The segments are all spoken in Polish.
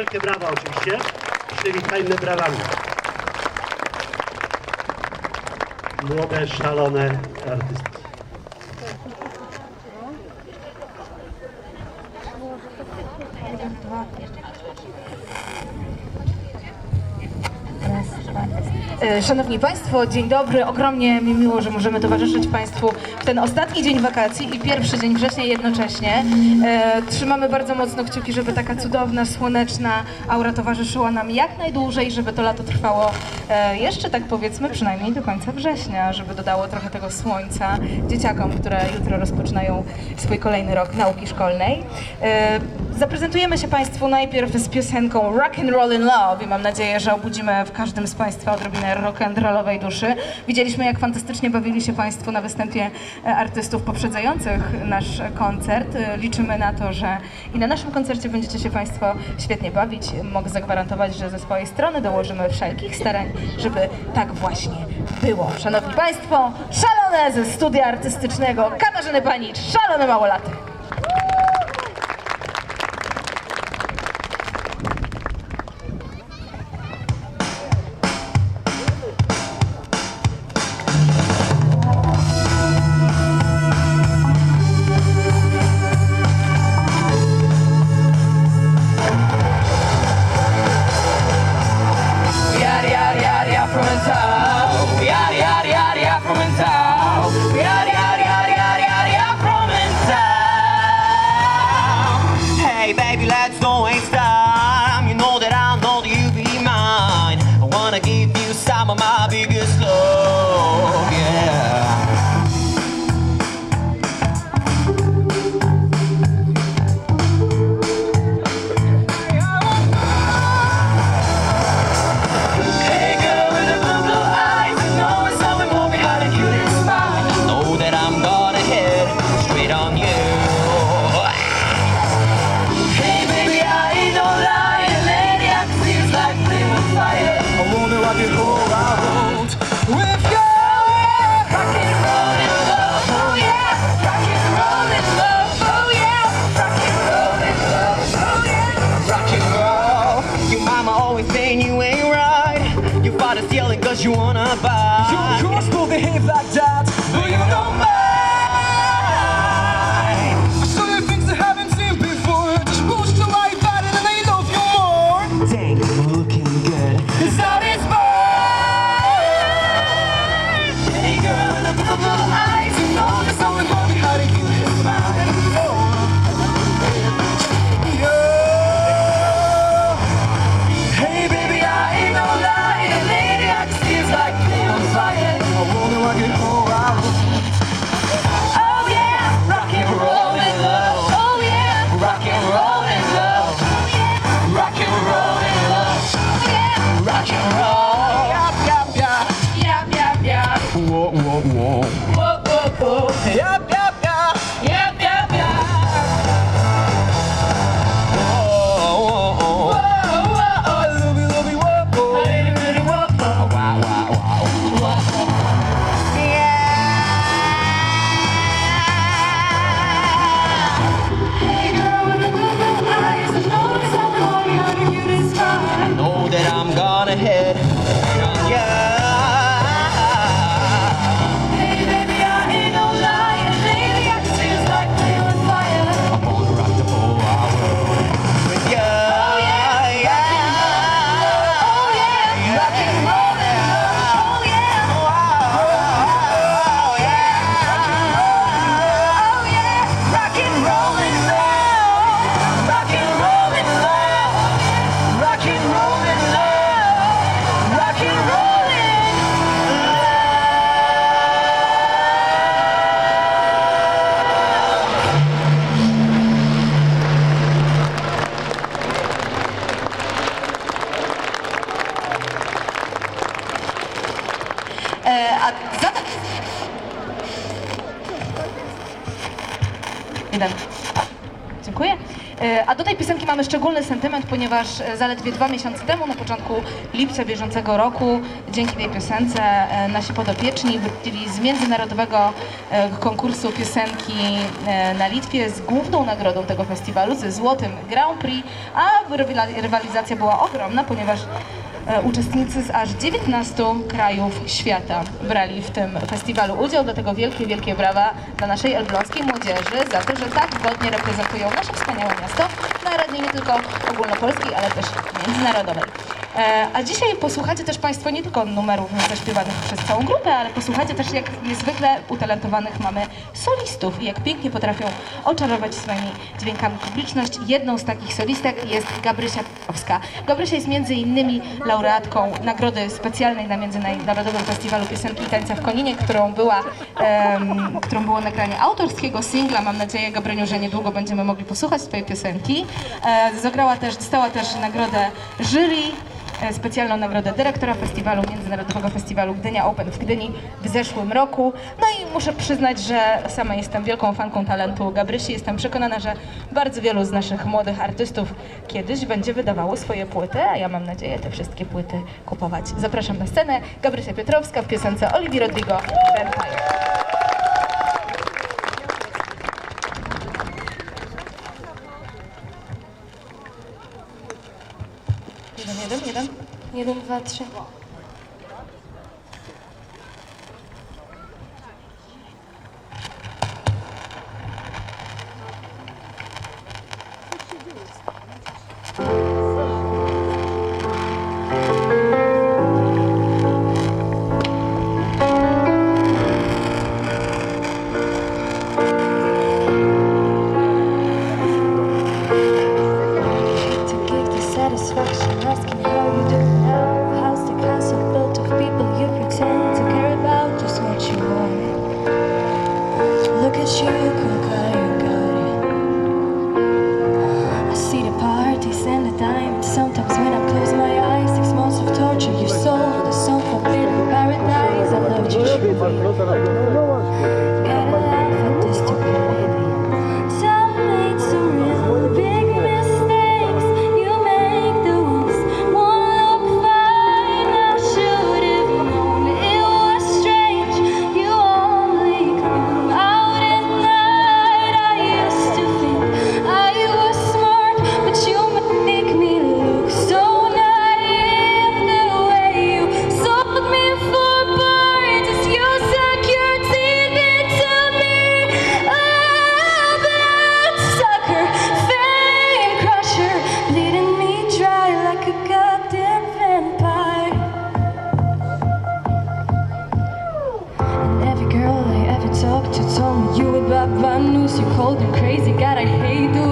wielkie brawa oczywiście. Przywitajmy brawami. Młode, szalone artystki. Szanowni Państwo, dzień dobry. Ogromnie mi miło, że możemy towarzyszyć Państwu w ten ostatni dzień wakacji i pierwszy dzień września jednocześnie. E, trzymamy bardzo mocno kciuki, żeby taka cudowna, słoneczna aura towarzyszyła nam jak najdłużej, żeby to lato trwało e, jeszcze tak powiedzmy przynajmniej do końca września, żeby dodało trochę tego słońca dzieciakom, które jutro rozpoczynają swój kolejny rok nauki szkolnej. E, zaprezentujemy się Państwu najpierw z piosenką Rock and Roll in Love i mam nadzieję, że obudzimy w każdym z Państwa odrobinę rock and rollowej duszy. Widzieliśmy, jak fantastycznie bawili się Państwo na występie e, artystów poprzedzających nasz koncert. Liczymy na to, że i na naszym koncercie będziecie się Państwo świetnie bawić. Mogę zagwarantować, że ze swojej strony dołożymy wszelkich starań, żeby tak właśnie było. Szanowni Państwo, szalone ze studia artystycznego Katarzyny Panicz, szalone małolaty. I wanna give you some of my biggest love. Mama always saying you ain't right. Your father's yelling cause you wanna buy. You, you're supposed to behave like that, but you don't Jeden. Dziękuję. E, A do tej piosenki mamy szczególny sentyment, ponieważ e, zaledwie dwa miesiące temu, na początku lipca bieżącego roku, dzięki tej piosence e, nasi podopieczni wrócili z międzynarodowego konkursu piosenki na Litwie z główną nagrodą tego festiwalu, ze złotym Grand Prix, a rywali- rywalizacja była ogromna, ponieważ uczestnicy z aż 19 krajów świata brali w tym festiwalu udział, dlatego wielkie, wielkie brawa dla naszej elbląskiej młodzieży za to, że tak godnie reprezentują nasze wspaniałe miasto na arenie nie tylko ogólnopolskiej, ale też międzynarodowej. E, A dzisiaj posłuchacie też Państwo nie tylko numerów zaśpiewanych przez całą grupę, ale posłuchacie też jak niezwykle utalentowanych mamy solistów i jak pięknie potrafią oczarować swoimi dźwiękami publiczność. Jedną z takich solistek jest Gabrysia Piotrowska. Gabrysia jest między innymi laureatką nagrody specjalnej na Międzynarodowym Festiwalu Piosenki i Tańca w Koninie, którą była, em, którą było nagranie autorskiego singla. Mam nadzieję, Gabryniu, że niedługo będziemy mogli posłuchać twojej piosenki. E, zagrała też, dostała też nagrodę jury specjalną nagrodę dyrektora festiwalu, Międzynarodowego Festiwalu Gdynia Open w Gdyni w zeszłym roku. No i muszę przyznać, że sama jestem wielką fanką talentu Gabrysi. Jestem przekonana, że bardzo wielu z naszych młodych artystów kiedyś będzie wydawało swoje płyty, a ja mam nadzieję te wszystkie płyty kupować. Zapraszam na scenę Gabrysia Piotrowska w piosence Oliwii Rodrigo Vampire. Dwa, trzy. you cold, you crazy, God, I hate you.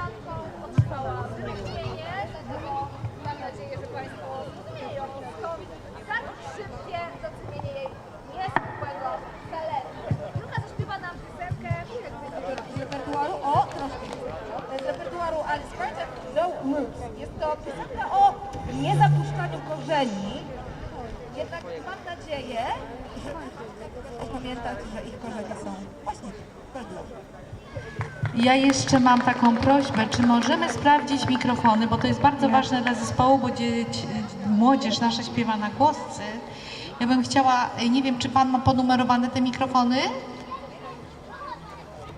koleżanką otrzymałam wyróżnienie, dlatego mam nadzieję, że Państwo zrozumieją skąd tak szybkie docenienie jej niezwykłego talentu. Julka zaśpiewa nam piosenkę z repertuaru, o, troszkę, z repertuaru Alice Carter, No Roots. Jest to piosenka o niezapuszczaniu korzeni, jednak mam nadzieję, że pamiętać, że ich korzenie są właśnie w ja jeszcze mam taką prośbę, czy możemy sprawdzić mikrofony, bo to jest bardzo ważne dla zespołu, bo dzieci, młodzież nasza śpiewa na głosce. Ja bym chciała, nie wiem, czy pan ma ponumerowane te mikrofony?